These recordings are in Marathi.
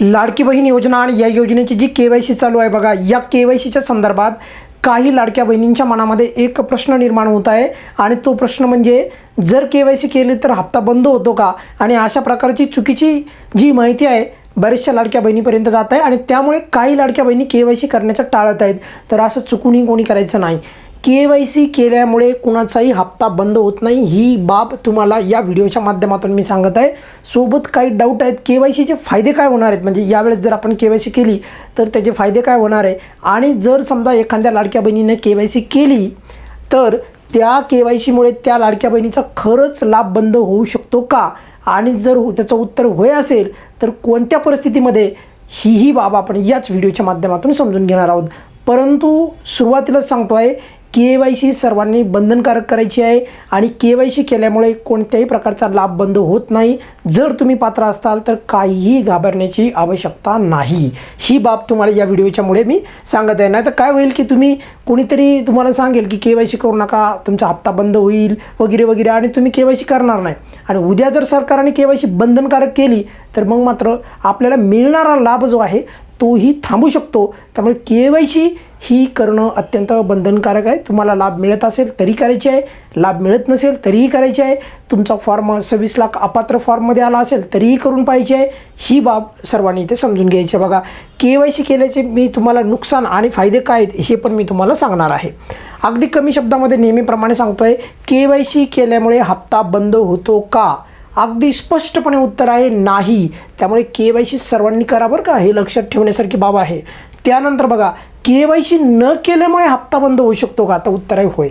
लाडकी बहीण योजना आणि या योजनेची जी के वाय सी चालू आहे बघा या के वाय सीच्या संदर्भात काही लाडक्या बहिणींच्या मनामध्ये एक प्रश्न निर्माण होत आहे आणि तो प्रश्न म्हणजे जर के वाय सी केली तर हप्ता बंद होतो का? आणि अशा प्रकारची चुकीची जी माहिती आहे बऱ्याचशा लाडक्या बहिणीपर्यंत जात आहे आणि त्यामुळे काही लाडक्या बहिणी के वाय सी करण्याचं टाळत आहेत. तर असं चुकूनही कोणी करायचं नाही. के वाय सी केल्यामुळे कुणाचाही हप्ता बंद होत नाही. ही बाब तुम्हाला या व्हिडिओच्या माध्यमातून मी सांगत आहे. सोबत काही डाऊट आहेत. के वाय सीचे फायदे काय होणार आहेत? म्हणजे यावेळेस जर आपण के वाय सी केली तर त्याचे फायदे काय होणार आहे? आणि जर समजा एखाद्या लाडक्या बहिणीने के वाय सी केली तर त्या के वाय सीमुळे त्या लाडक्या बहिणीचा खरंच लाभ बंद होऊ शकतो का? आणि जर हो, त्याचं उत्तर होय असेल तर कोणत्या परिस्थितीमध्ये ही ही बाब आपण याच व्हिडिओच्या माध्यमातून समजून घेणार आहोत? परंतु सुरुवातीलाच सांगतो आहे के वाय सी सर्वांनी बंधनकारक करायची आहे आणि के वाय सी केल्यामुळे कोणत्याही प्रकारचा लाभ बंद होत नाही. जर तुम्ही पात्र असाल तर काहीही घाबरण्याची आवश्यकता नाही. ही बाब तुम्हाला या व्हिडिओच्यामुळे मी सांगत आहे. नाही तर काय होईल की तुम्ही कोणीतरी तुम्हाला सांगेल की के वाय सी करू नका तुमचा हप्ता बंद होईल वगैरे वगैरे आणि तुम्ही के वाय सी करणार नाही. आणि उद्या जर सरकारने के वाय सी बंधनकारक केली तर मग मात्र आपल्याला मिळणारा लाभ जो आहे तोही थांबू शकतो. त्यामुळे के वाय सी ही करणं अत्यंत बंधनकारक आहे. तुम्हाला लाभ मिळत असेल तरी करायची आहे. लाभ मिळत नसेल तरीही करायची आहे. तुमचा फॉर्म सव्वीस लाख अपात्र फॉर्ममध्ये आला असेल तरीही करून पाहिजे आहे. ही बाब सर्वांनी इथे समजून घ्यायची आहे. बघा के वाय सी केल्याचे मी तुम्हाला नुकसान आणि फायदे काय आहेत हे पण मी तुम्हाला सांगणार आहे. अगदी कमी शब्दामध्ये नेहमीप्रमाणे सांगतो आहे के वाय सी केल्यामुळे हप्ता बंद होतो का? अगदी स्पष्टपणे उत्तर आहे नाही. त्यामुळे के वाय सी सर्वांनी करा बरं का हे लक्षात ठेवण्यासारखी बाब आहे. त्यानंतर बघा के वाय सी न केल्यामुळे हप्ता बंद होऊ शकतो का? आता उत्तर आहे होय.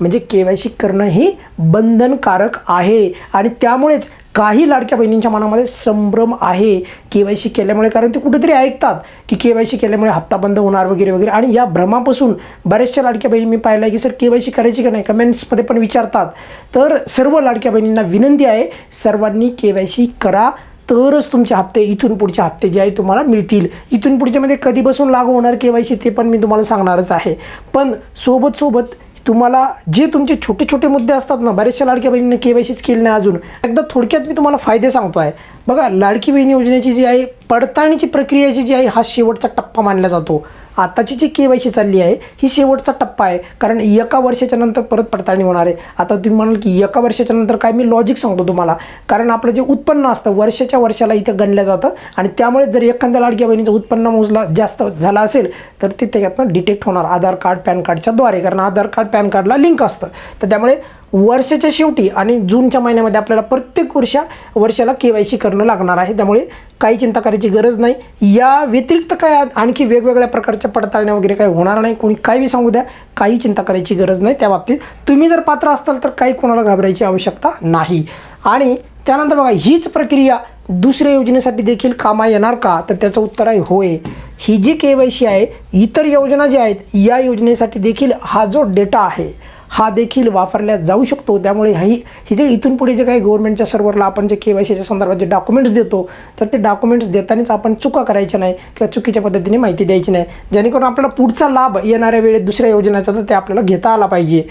म्हणजे के वाय सी करणं ही बंधनकारक आहे. आणि त्यामुळेच काही लाडक्या बहिणींच्या मनामध्ये संभ्रम आहे के वाय सी केल्यामुळे. कारण ते कुठेतरी ऐकतात की के वाय सी केल्यामुळे हप्ता बंद होणार वगैरे वगैरे. आणि या भ्रमापासून बऱ्याचशा लाडक्या बहिणी मी पाहिलं आहे की सर के वाय सी करायची का नाही? कमेंट्समध्ये पण विचारतात. तर सर्व लाडक्या बहिणींना विनंती आहे सर्वांनी के वाय सी करा. तरच तुमचे हप्ते इथून पुढचे हप्ते जे आहे तुम्हाला मिळतील. इथून पुढच्यामध्ये कधीपासून लागू होणार के वाय सी ते पण मी तुम्हाला सांगणारच आहे. पण सोबत सोबत तुम्हाला जे तुमचे छोटे छोटे मुद्दे असतात ना बऱ्याचशा लाडक्या बहिणींना के वाय सीच केली नाही अजून. एकदा थोडक्यात मी तुम्हाला फायदे सांगतो आहे बघा लाडकी बहीण योजनेची जी आहे पडताळणीची प्रक्रियाची जी आहे हा शेवटचा टप्पा मानला जातो. आताची जी के वाय सी चालली आहे ही शेवटचा टप्पा आहे. कारण एका वर्षाच्या नंतर परत पडताळणी होणार आहे. आता तुम्ही म्हणाल की एका वर्षाच्या नंतर काय? मी लॉजिक सांगतो तुम्हाला. कारण आपलं जे उत्पन्न असतं वर्षाच्या वर्षाला इथं गणलं जातं. आणि त्यामुळे जर एखाद्या लाडक्या बहिणीचं उत्पन्न मोजला जास्त झाला असेल तर ते त्याच्यातनं डिटेक्ट होणार. आधार कार्ड पॅन कार्डच्या द्वारे. कारण आधार कार्ड पॅन कार्डला लिंक असतं. तर त्यामुळे वर्षाच्या शेवटी आणि जूनच्या महिन्यामध्ये आपल्याला प्रत्येक वर्षा वर्षाला के वाय सी करणं लागणार आहे. त्यामुळे काही चिंता करायची गरज नाही. या व्यतिरिक्त काय आणखी वेगवेगळ्या प्रकारच्या पडताळण्या वगैरे काही होणार नाही. कोणी काही बी सांगू द्या काही चिंता करायची गरज नाही. त्या बाबतीत तुम्ही जर पात्र असाल तर काही कोणाला घाबरायची आवश्यकता नाही. आणि त्यानंतर बघा हीच प्रक्रिया दुसऱ्या योजनेसाठी देखील कामा येणार का? तर त्याचं उत्तर आहे होय. ही जी के वाय सी आहे इतर योजना ज्या आहेत या योजनेसाठी देखील हा जो डेटा आहे हा देखील वापरल्या जाऊ शकतो. त्यामुळे ही ही जे इथून पुढे जे काही गव्हर्नमेंटच्या सर्व्हरला आपण जे के वाय सीच्या संदर्भात जे डॉक्युमेंट्स देतो तर ते डॉक्युमेंट्स देतानाच आपण चुका करायच्या नाही किंवा चुकीच्या पद्धतीने माहिती द्यायची नाही. जेणेकरून आपल्याला पुढचा लाभ येणाऱ्या वेळेत दुसऱ्या योजनेचा तर ते आपल्याला घेता आला पाहिजे.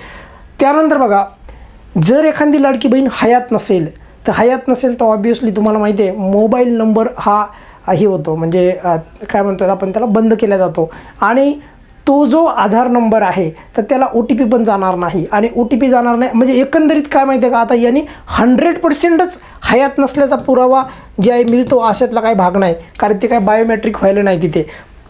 त्यानंतर बघा जर एखादी लाडकी बहीण हयात नसेल तर हयात नसेल तर ऑब्वियसली तुम्हाला माहिती आहे मोबाईल नंबर हा हे होतो. म्हणजे काय म्हणतो आपण त्याला बंद केला जातो. आणि तो जो आधार नंबर आहे तर त्याला ओ टी पी पण जाणार नाही. आणि ओ टी पी जाणार नाही म्हणजे एकंदरीत काय माहिती आहे का? आता यांनी हंड्रेड पर्सेंटच हयात नसल्याचा पुरावा जे आहे मिळतो अशातला काही भाग नाही. कारण ते काय बायोमेट्रिक व्हायला नाही तिथे.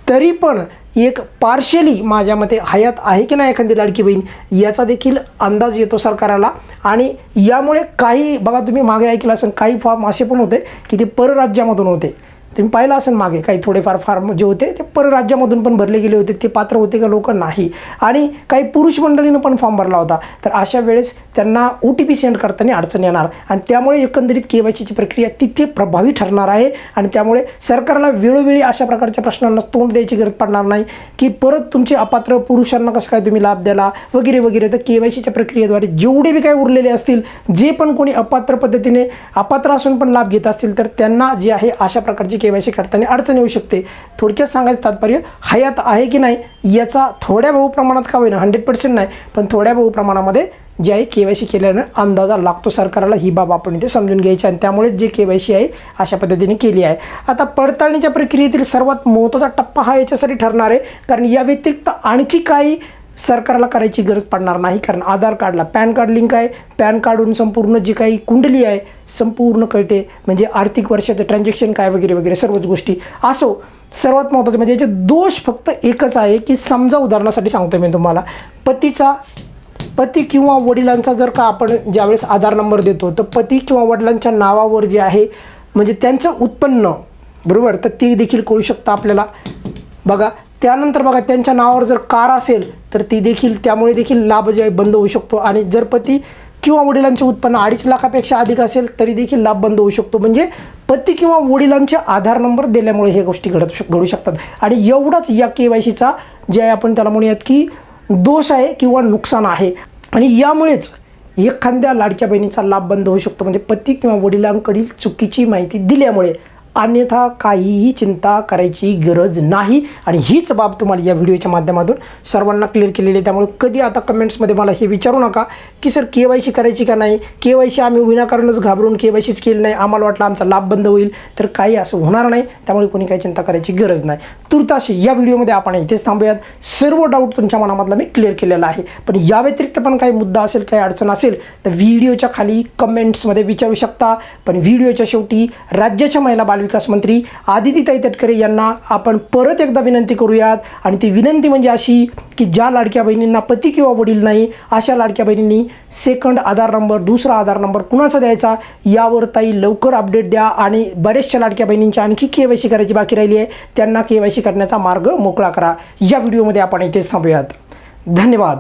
तरी पण एक पार्शली माझ्या मते हयात आहे की नाही एखादी लाडकी बहीण याचा देखील अंदाज येतो सरकाराला. आणि यामुळे काही बघा तुम्ही मागे ऐकलं असेल काही फॉर्म असे पण होते की ते परराज्यामधून होते. तुम्ही पाहिलं असेल मागे काही थोडेफार फार्म जे होते ते परराज्यामधून पण भरले गेले होते ते पात्र होते का लोक? नाही. आणि काही पुरुष मंडळीनं पण फॉर्म भरला होता. तर अशा वेळेस त्यांना ओ टी पी सेंड करताना अडचण येणार. आणि त्यामुळे एकंदरीत के वाय सीची प्रक्रिया तिथे प्रभावी ठरणार आहे. आणि त्यामुळे सरकारला वेळोवेळी अशा प्रकारच्या प्रश्नांना तोंड द्यायची गरज पडणार नाही की परत तुमचे अपात्र पुरुषांना कसं काय तुम्ही लाभ द्याला वगैरे वगैरे. तर के वाय सीच्या प्रक्रियेद्वारे जेवढे बी काय उरलेले असतील जे पण कोणी अपात्र पद्धतीने अपात्र असून पण लाभ घेत असतील तर त्यांना जे आहे अशा प्रकारची के वाय सी करताना अडचण येऊ शकते. थोडक्यात सांगायचं तात्पर्य हयात आहे की नाही याचा थोड्या बहु प्रमाणात का होईना हंड्रेड पर्सेंट नाही पण थोड्या बहु प्रमाणामध्ये जे आहे के वाय सी केल्यानं अंदाजा लागतो सरकारला. ही बाब आपण इथे समजून घ्यायची आणि त्यामुळे जे के वाय सी आहे अशा पद्धतीने केली आहे. आता पडताळणीच्या प्रक्रियेतील सर्वात महत्त्वाचा टप्पा हा याच्यासाठी ठरणार आहे. कारण या व्यतिरिक्त आणखी काही सरकारला करायची गरज पडणार नाही कारण आधार कार्डला पॅन कार्ड लिंक आहे. पॅन कार्डून संपूर्ण जी काही कुंडली आहे संपूर्ण कळते. म्हणजे आर्थिक वर्षाचं ट्रान्झॅक्शन काय वगैरे वगैरे सर्वच गोष्टी. असो सर्वात महत्त्वाचं म्हणजे याचे दोष फक्त एकच आहे की समजा उदाहरणासाठी सांगतो मी तुम्हाला. पतीचा पती किंवा वडिलांचा जर का आपण ज्यावेळेस आधार नंबर देतो तर पती किंवा वडिलांच्या नावावर जे आहे म्हणजे त्यांचं उत्पन्न बरोबर? तर ते देखील कळू शकतं आपल्याला. बघा त्यानंतर बघा त्यांच्या नावावर जर कार असेल तर ती देखील त्यामुळे देखील लाभ जे आहे बंद होऊ शकतो. आणि जर पती किंवा वडिलांचे उत्पन्न अडीच लाखापेक्षा अधिक असेल तरी देखील लाभ बंद होऊ शकतो. म्हणजे पती किंवा वडिलांचे आधार नंबर दिल्यामुळे हे गोष्टी घडत घडू शकतात. आणि एवढाच या के वाय सीचा जे आहे आपण त्याला म्हणूयात की दोष आहे किंवा नुकसान आहे. आणि यामुळेच एखाद्या लाडक्या बहिणीचा लाभ बंद होऊ शकतो. म्हणजे पती किंवा वडिलांकडील चुकीची माहिती दिल्यामुळे अन्यथा काहीही चिंता करायची गरज नाही. आणि हीच बाब तुम्हाला या व्हिडिओच्या माध्यमातून सर्वांना क्लिअर केलेली आहे. त्यामुळे कधी आता कमेंट्समध्ये मला हे विचारू नका की सर के वाय सी करायची का नाही? के वाय सी आम्ही विनाकारणच घाबरून के वाय सीच केली नाही. आम्हाला वाटलं आमचा लाभ बंद होईल. तर काही असं होणार नाही. त्यामुळे कोणी काही चिंता करायची गरज नाही. तुर्ताशी या व्हिडिओमध्ये आपण इथेच थांबूयात. सर्व डाऊट तुमच्या मनामधला मी क्लिअर केलेला आहे. पण या व्यतिरिक्त पण काही मुद्दा असेल काही अडचण असेल तर व्हिडिओच्या खाली कमेंट्समध्ये विचारू शकता. पण व्हिडिओच्या शेवटी राज्याच्या महिला बाल बालविकास मंत्री आदितीताई तटकरे यांना आपण परत एकदा विनंती करूयात. आणि ती विनंती म्हणजे अशी की ज्या लाडक्या बहिणींना पती किंवा वडील नाही अशा लाडक्या बहिणींनी सेकंड आधार नंबर दुसरा आधार नंबर कुणाचा द्यायचा यावर ताई लवकर अपडेट द्या. आणि बऱ्याचशा लाडक्या बहिणींची आणखी के वाय सी करायची बाकी राहिली आहे. त्यांना के वाय सी करण्याचा मार्ग मोकळा करा. या व्हिडिओमध्ये आपण इथेच थांबूयात. धन्यवाद.